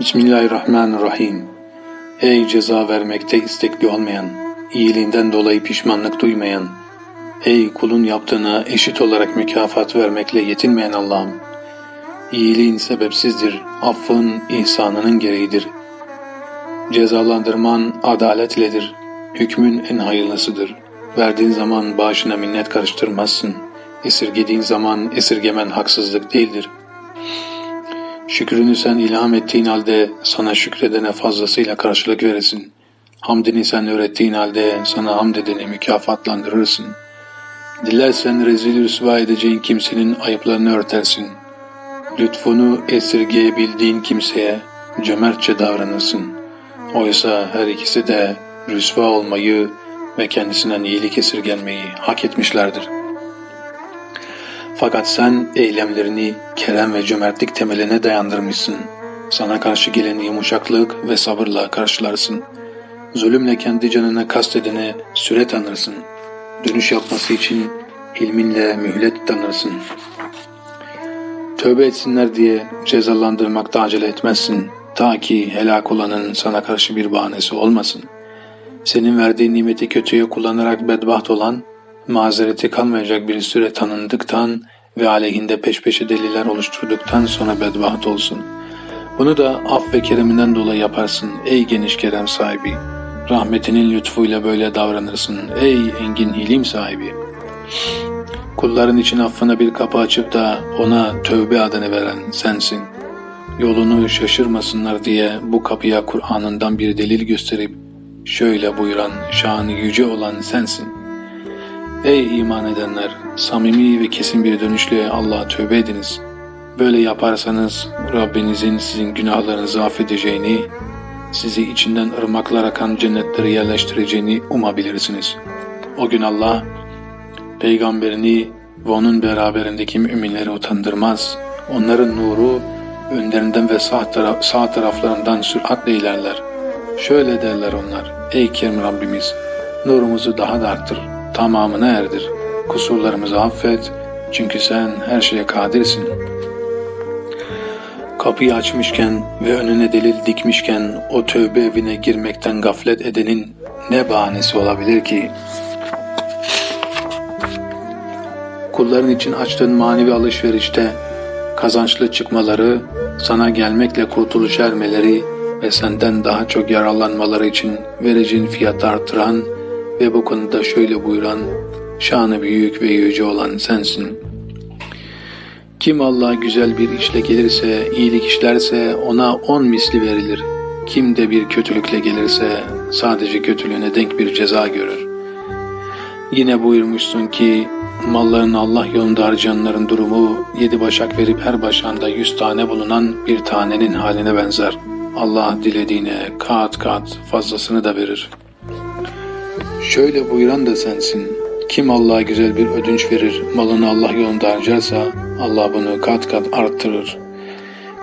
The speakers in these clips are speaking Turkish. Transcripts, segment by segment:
Bismillahirrahmanirrahim. Ey ceza vermekte istekli olmayan, iyiliğinden dolayı pişmanlık duymayan, ey kulun yaptığına eşit olarak mükafat vermekle yetinmeyen Allah'ım. İyiliğin sebepsizdir, affın ihsanının gereğidir. Cezalandırman adaletledir, hükmün en hayırlısıdır. Verdiğin zaman bağışına minnet karıştırmazsın. Esirgediğin zaman esirgemen haksızlık değildir.'' Şükrünü sen ilham ettiğin halde sana şükredene fazlasıyla karşılık veresin. Hamdini sen öğrettiğin halde sana hamd edeni mükafatlandırırsın. Dilersen rezil rüsva edeceğin kimsenin ayıplarını örtersin. Lütfunu esirgeyebildiğin kimseye cömertçe davranırsın. Oysa her ikisi de rüsva olmayı ve kendisinden iyilik esirgenmeyi hak etmişlerdir.'' Fakat sen eylemlerini kerem ve cömertlik temeline dayandırmışsın. Sana karşı geleni yumuşaklık ve sabırla karşılarsın. Zulümle kendi canına kastedene süre tanırsın. Dönüş yapması için ilminle mühlet tanırsın. Tövbe etsinler diye cezalandırmakta acele etmezsin. Ta ki helak olanın sana karşı bir bahanesi olmasın. Senin verdiğin nimeti kötüye kullanarak bedbaht olan, mazereti kalmayacak bir süre tanındıktan ve aleyhinde peş peşe deliller oluşturduktan sonra bedbaht olsun. Bunu da af ve kereminden dolayı yaparsın ey geniş kerem sahibi. Rahmetinin lütfuyla böyle davranırsın ey engin hilim sahibi. Kulların için affına bir kapı açıp da ona tövbe adını veren sensin. Yolunu şaşırmasınlar diye bu kapıya Kur'an'ından bir delil gösterip şöyle buyuran şanı yüce olan sensin.'' Ey iman edenler! Samimi ve kesin bir dönüşle Allah'a tövbe ediniz. Böyle yaparsanız Rabbinizin sizin günahlarınızı affedeceğini, sizi içinden ırmaklar akan cennetlere yerleştireceğini umabilirsiniz. O gün Allah, peygamberini ve onun beraberindeki müminleri utandırmaz. Onların nuru önlerinden ve sağ, taraf, sağ taraflarından süratle ilerler. Şöyle derler onlar, ey Kerim Rabbimiz, nurumuzu daha da arttır tamamına erdir. Kusurlarımızı affet çünkü sen her şeye kadirsin. Kapıyı açmışken ve önüne delil dikmişken o tövbe evine girmekten gaflet edenin ne bahanesi olabilir ki? Kulların için açtığın manevi alışverişte kazançlı çıkmaları, sana gelmekle kurtuluş ermeleri ve senden daha çok yararlanmaları için vereceğin fiyatı artıran ve bu konuda şöyle buyuran, şanı büyük ve yüce olan sensin. Kim Allah'a güzel bir işle gelirse, iyilik işlerse ona on misli verilir. Kim de bir kötülükle gelirse sadece kötülüğüne denk bir ceza görür. Yine buyurmuşsun ki mallarını Allah yolunda harcayanların durumu yedi başak verip her başağında yüz tane bulunan bir tanenin haline benzer. Allah dilediğine kat kat fazlasını da verir.'' Şöyle buyuran da sensin. Kim Allah'a güzel bir ödünç verir, malını Allah yolunda harcarsa Allah bunu kat kat arttırır.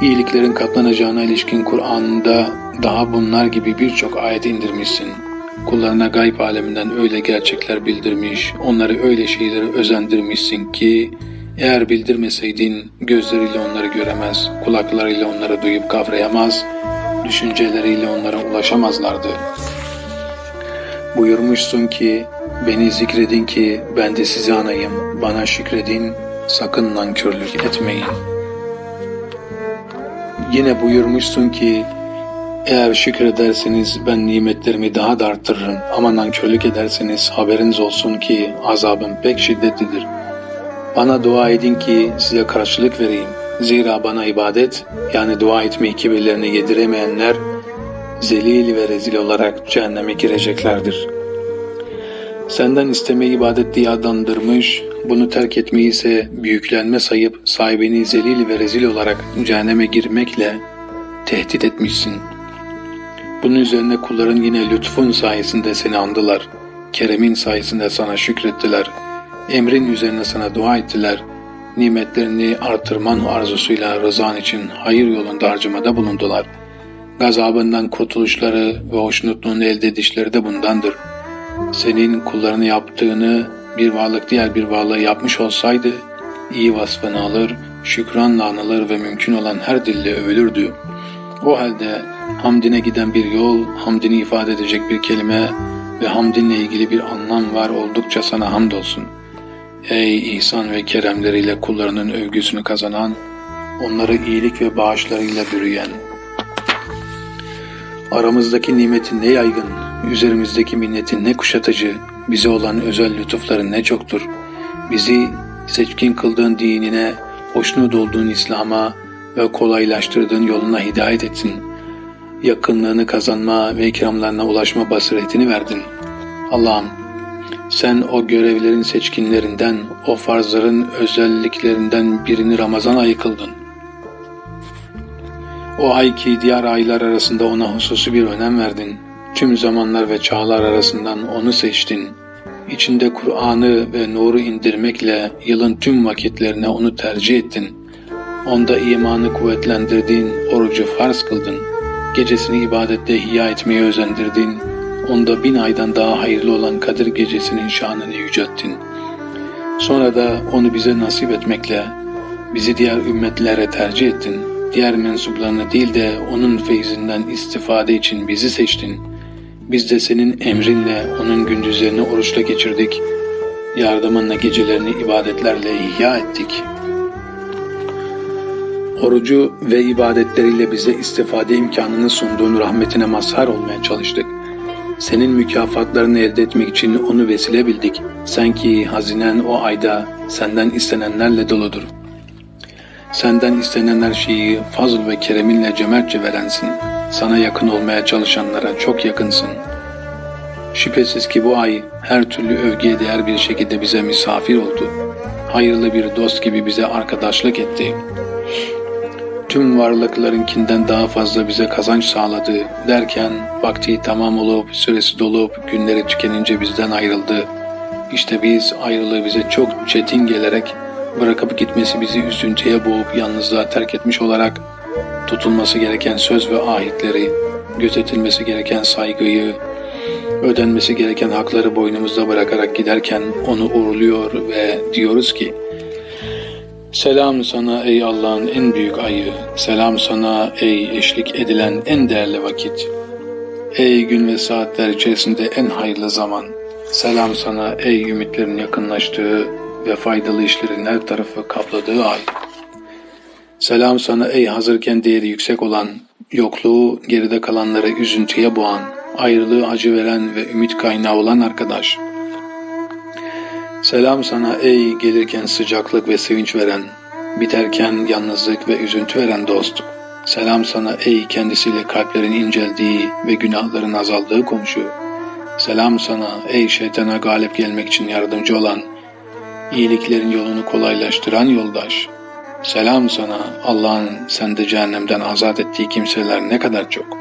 İyiliklerin katlanacağına ilişkin Kur'an'da daha bunlar gibi birçok ayet indirmişsin. Kullarına gayb aleminden öyle gerçekler bildirmiş, onları öyle şeyleri özendirmişsin ki eğer bildirmeseydin gözleriyle onları göremez, kulaklarıyla onları duyup kavrayamaz, düşünceleriyle onlara ulaşamazlardı.'' Buyurmuşsun ki, beni zikredin ki ben de sizi anayım, bana şükredin, sakın nankörlük etmeyin. Yine buyurmuşsun ki, eğer şükrederseniz ben nimetlerimi daha da arttırırım ama nankörlük ederseniz haberiniz olsun ki azabım pek şiddetlidir. Bana dua edin ki size karşılık vereyim. Zira bana ibadet yani dua etmeyi kibirlerine yediremeyenler zelil ve rezil olarak cehenneme gireceklerdir. Senden istemeyi ibadet diye adlandırmış, bunu terk etmeyi ise büyüklenme sayıp sahibini zelil ve rezil olarak cehenneme girmekle tehdit etmişsin. Bunun üzerine kulların yine lütfun sayesinde seni andılar. Keremin sayesinde sana şükrettiler. Emrin üzerine sana dua ettiler. Nimetlerini artırman arzusuyla rızan için hayır yolunda harcamada bulundular.'' Gazabından kurtuluşları ve hoşnutluğunu elde edişleri de bundandır. Senin kullarını yaptığını bir varlık diğer bir varlığa yapmış olsaydı, iyi vasfını alır, şükranla anılır ve mümkün olan her dille övülürdü. O halde hamdine giden bir yol, hamdini ifade edecek bir kelime ve hamdinle ilgili bir anlam var oldukça sana hamdolsun. Ey ihsan ve keremleriyle kullarının övgüsünü kazanan, onları iyilik ve bağışlarıyla bürüyen. Aramızdaki nimetin ne yaygın, üzerimizdeki minnetin ne kuşatıcı, bize olan özel lütufların ne çoktur. Bizi seçkin kıldığın dinine, hoşnut olduğun İslam'a ve kolaylaştırdığın yoluna hidayet ettin. Yakınlığını kazanma ve ikramlarına ulaşma basiretini verdin. Allah'ım sen o görevlerin seçkinlerinden, o farzların özelliklerinden birini Ramazan ayı kıldın. O ay ki diğer aylar arasında ona hususi bir önem verdin. Tüm zamanlar ve çağlar arasından onu seçtin. İçinde Kur'an'ı ve nuru indirmekle yılın tüm vakitlerine onu tercih ettin. Onda imanı kuvvetlendirdin, orucu farz kıldın. Gecesini ibadette ihya etmeye özendirdin. Onda bin aydan daha hayırlı olan Kadir gecesinin şanını yücelttin. Sonra da onu bize nasip etmekle bizi diğer ümmetlere tercih ettin. Diğer mensuplarını değil de onun feyzinden istifade için bizi seçtin. Biz de senin emrinle onun gündüzlerini oruçla geçirdik. Yardımınla gecelerini ibadetlerle ihya ettik. Orucu ve ibadetleriyle bize istifade imkanını sunduğun rahmetine mazhar olmaya çalıştık. Senin mükafatlarını elde etmek için onu vesile bildik. Sen ki hazinen o ayda senden istenenlerle doludur. Senden istenen her şeyi fazl ve kereminle cömertçe verensin. Sana yakın olmaya çalışanlara çok yakınsın. Şüphesiz ki bu ay her türlü övgüye değer bir şekilde bize misafir oldu. Hayırlı bir dost gibi bize arkadaşlık etti. Tüm varlıklarınkinden daha fazla bize kazanç sağladı derken vakti tamam olup süresi dolup günleri tükenince bizden ayrıldı. İşte biz ayrılığı bize çok çetin gelerek bırakıp gitmesi bizi üzüntüye boğup yalnızlığa terk etmiş olarak tutulması gereken söz ve ahitleri, gözetilmesi gereken saygıyı, ödenmesi gereken hakları boynumuzda bırakarak giderken onu uğurluyor ve diyoruz ki Selam sana ey Allah'ın en büyük ayı, selam sana ey eşlik edilen en değerli vakit. Ey gün ve saatler içerisinde en hayırlı zaman. Selam sana ey ümitlerin yakınlaştığı ve faydalı işlerin her tarafı kapladığı ay. Selam sana ey hazırken değeri yüksek olan, yokluğu geride kalanları üzüntüye boğan, ayrılığı acı veren ve ümit kaynağı olan arkadaş. Selam sana ey gelirken sıcaklık ve sevinç veren, biterken yalnızlık ve üzüntü veren dost. Selam sana ey kendisiyle kalplerin inceldiği ve günahların azaldığı komşu. Selam sana ey şeytana galip gelmek için yardımcı olan, iyiliklerin yolunu kolaylaştıran yoldaş. Selam sana Allah'ın sende cehennemden azat ettiği kimseler ne kadar çok.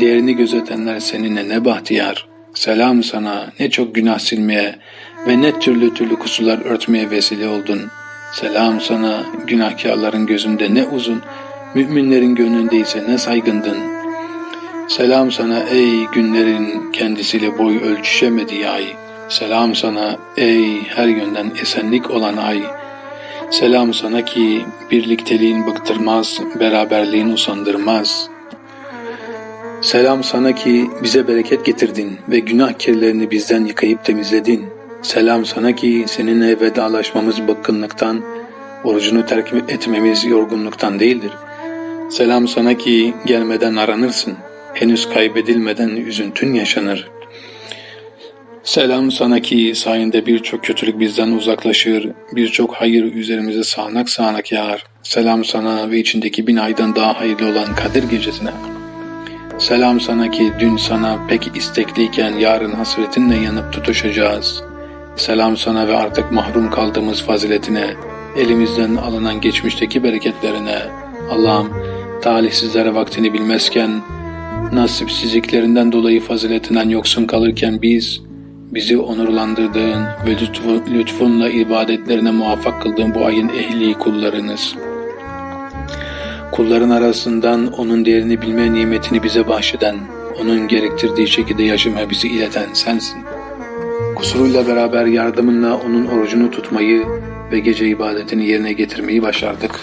Değerini gözetenler seninle ne bahtiyar. Selam sana ne çok günah silmeye ve ne türlü türlü kusurlar örtmeye vesile oldun. Selam sana günahkarların gözünde ne uzun, müminlerin gönlünde ise ne saygındın. Selam sana ey günlerin kendisiyle boy ölçüşemediği ay. Selam sana ey her yönden esenlik olan ay. Selam sana ki birlikteliğin bıktırmaz, beraberliğin usandırmaz. Selam sana ki bize bereket getirdin ve günah kirlerini bizden yıkayıp temizledin. Selam sana ki seninle vedalaşmamız bıkkınlıktan, orucunu terk etmemiz yorgunluktan değildir. Selam sana ki gelmeden aranırsın, henüz kaybedilmeden üzüntün yaşanır. Selam sana ki sayende birçok kötülük bizden uzaklaşır, birçok hayır üzerimize sağanak sağanak yağar. Selam sana ve içindeki bin aydan daha hayırlı olan Kadir gecesine. Selam sana ki dün sana pek istekliyken yarın hasretinle yanıp tutuşacağız. Selam sana ve artık mahrum kaldığımız faziletine, elimizden alınan geçmişteki bereketlerine. Allah'ım talihsizlere vaktini bilmezken, nasipsizliklerinden dolayı faziletinden yoksun kalırken biz, bizi onurlandırdığın ve lütfu, lütfunla ibadetlerine muvaffak kıldığın bu ayın ehli kullarınız. Kulların arasından onun değerini bilme nimetini bize bahşeden, onun gerektirdiği şekilde yaşamaya bizi ileten sensin. Kusuruyla beraber yardımınla onun orucunu tutmayı ve gece ibadetini yerine getirmeyi başardık.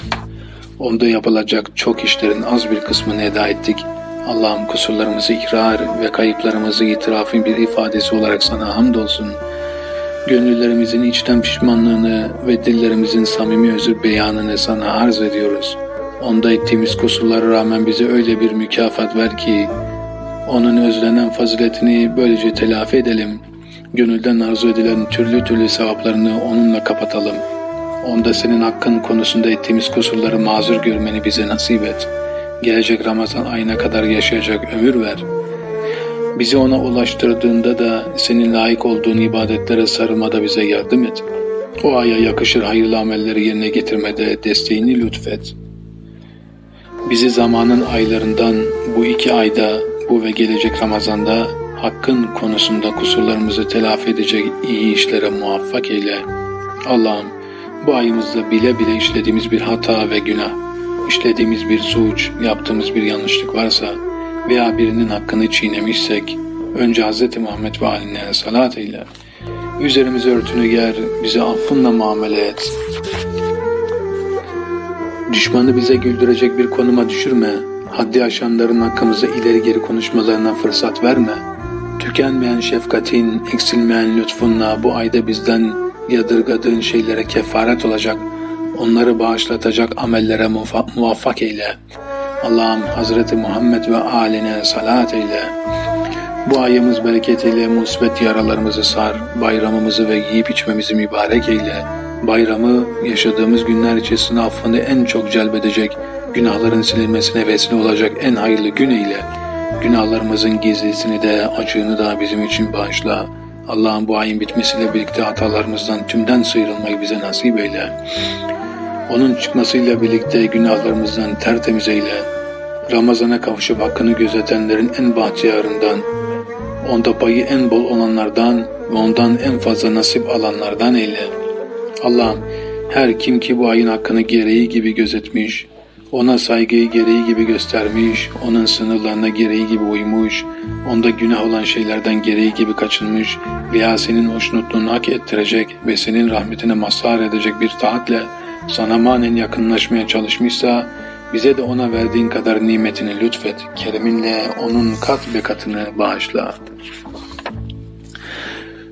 Onda yapılacak çok işlerin az bir kısmını eda ettik. Allah'ım kusurlarımızı ikrar ve kayıplarımızı itirafın bir ifadesi olarak sana hamdolsun. Gönüllerimizin içten pişmanlığını ve dillerimizin samimi özür beyanını sana arz ediyoruz. Onda ettiğimiz kusurlara rağmen bize öyle bir mükafat ver ki, onun özlenen faziletini böylece telafi edelim. Gönülden arzu edilen türlü türlü sevaplarını onunla kapatalım. Onda senin hakkın konusunda ettiğimiz kusurları mazur görmeni bize nasip et. Gelecek Ramazan ayına kadar yaşayacak ömür ver. Bizi ona ulaştırdığında da senin layık olduğun ibadetlere sarılmada bize yardım et. O aya yakışır hayırlı amelleri yerine getirmede desteğini lütfet. Bizi zamanın aylarından bu iki ayda, bu ve gelecek Ramazan'da hakkın konusunda kusurlarımızı telafi edecek iyi işlere muvaffak eyle. Allah'ım bu ayımızda bile bile işlediğimiz bir hata ve günah, işlediğimiz bir suç, yaptığımız bir yanlışlık varsa veya birinin hakkını çiğnemişsek önce Hz. Muhammed ve haline salat eyle. Üzerimize örtünü ger, bize affınla muamele et. Düşmanı bize güldürecek bir konuma düşürme. Haddi aşanların hakkımızda ileri geri konuşmalarına fırsat verme. Tükenmeyen şefkatin, eksilmeyen lütfunla bu ayda bizden yadırgadığın şeylere kefaret olacak, onları bağışlatacak amellere muvaffak eyle. Allah'ım Hazreti Muhammed ve aline salat eyle. Bu ayımız bereketiyle musbet yaralarımızı sar, bayramımızı ve yiyip içmemizi mübarek eyle. Bayramı yaşadığımız günler içerisinde affını en çok celbedecek, günahların silinmesine vesile olacak en hayırlı gün eyle. Günahlarımızın gizlisini de acığını da bizim için bağışla. Allah'ın bu ayın bitmesiyle birlikte hatalarımızdan tümden sıyrılmayı bize nasip eyle. Onun çıkmasıyla birlikte günahlarımızdan tertemiz eyle. Ramazana kavuşup hakkını gözetenlerin en bahtiyarından, onda payı en bol olanlardan ve ondan en fazla nasip alanlardan eyle. Allah'ım her kim ki bu ayın hakkını gereği gibi gözetmiş, ona saygıyı gereği gibi göstermiş, onun sınırlarına gereği gibi uymuş, onda günah olan şeylerden gereği gibi kaçınmış veya senin hoşnutluğunu hak ettirecek ve senin rahmetine mazhar edecek bir taatle sana manen yakınlaşmaya çalışmışsa, bize de ona verdiğin kadar nimetini lütfet, keriminle onun kat be katını bağışla.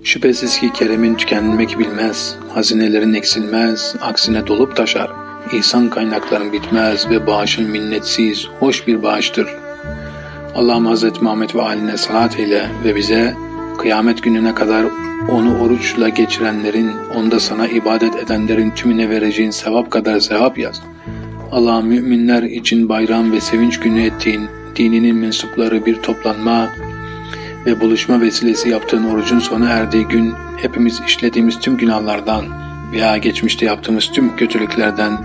Şüphesiz ki keremin tükenmek bilmez, hazinelerin eksilmez, aksine dolup taşar. İhsan kaynakların bitmez ve bağışın minnetsiz, hoş bir bağıştır. Allah'ım Hazreti Muhammed ve haline salat eyle ve bize kıyamet gününe kadar onu oruçla geçirenlerin, onda sana ibadet edenlerin tümüne vereceğin sevap kadar sevap yaz. Allah'ım müminler için bayram ve sevinç günü ettiğin, dininin mensupları bir toplanma ve buluşma vesilesi yaptığın orucun sona erdiği gün hepimiz işlediğimiz tüm günahlardan veya geçmişte yaptığımız tüm kötülüklerden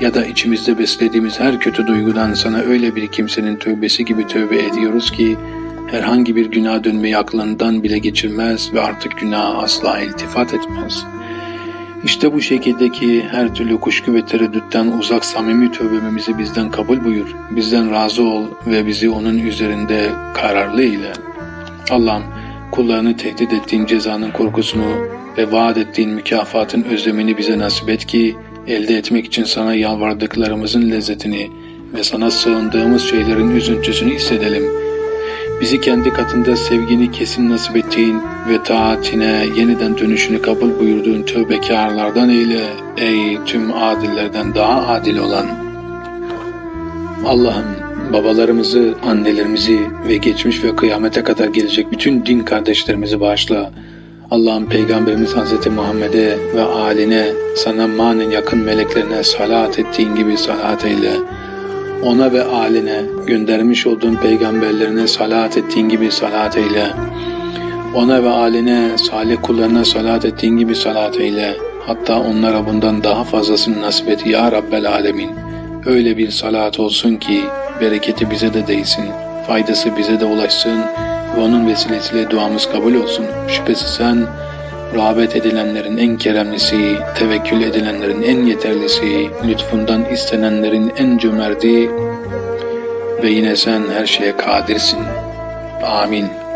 ya da içimizde beslediğimiz her kötü duygudan sana öyle bir kimsenin tövbesi gibi tövbe ediyoruz ki herhangi bir günah dönmeyi aklından bile geçirmez ve artık günaha asla iltifat etmez. İşte bu şekildeki her türlü kuşku ve tereddütten uzak samimi tövbemizi bizden kabul buyur, bizden razı ol ve bizi onun üzerinde kararlı eyle. Allah'ım kullarını tehdit ettiğin cezanın korkusunu ve vaat ettiğin mükafatın özlemini bize nasip et ki elde etmek için sana yalvardıklarımızın lezzetini ve sana sığındığımız şeylerin üzüntüsünü hissedelim. Bizi kendi katında sevgini kesin nasip ettiğin ve taatine yeniden dönüşünü kabul buyurduğun tövbekarlardan eyle ey tüm adillerden daha adil olan. Allah'ım babalarımızı, annelerimizi ve geçmiş ve kıyamete kadar gelecek bütün din kardeşlerimizi bağışla. Allah'ın Peygamberimiz Hz. Muhammed'e ve aline, sana manen yakın meleklerine salat ettiğin gibi salat eyle. Ona ve aline, göndermiş olduğun peygamberlerine salat ettiğin gibi salat eyle. Ona ve aline, salih kullarına salat ettiğin gibi salat eyle. Hatta onlara bundan daha fazlasını nasip et ya Rabbel Alemin. Öyle bir salat olsun ki bereketi bize de değsin, faydası bize de ulaşsın ve onun vesilesiyle duamız kabul olsun. Şüphesiz sen rağbet edilenlerin en keremlisi, tevekkül edilenlerin en yeterlisi, lütfundan istenenlerin en cömerti ve yine sen her şeye kadirsin. Amin.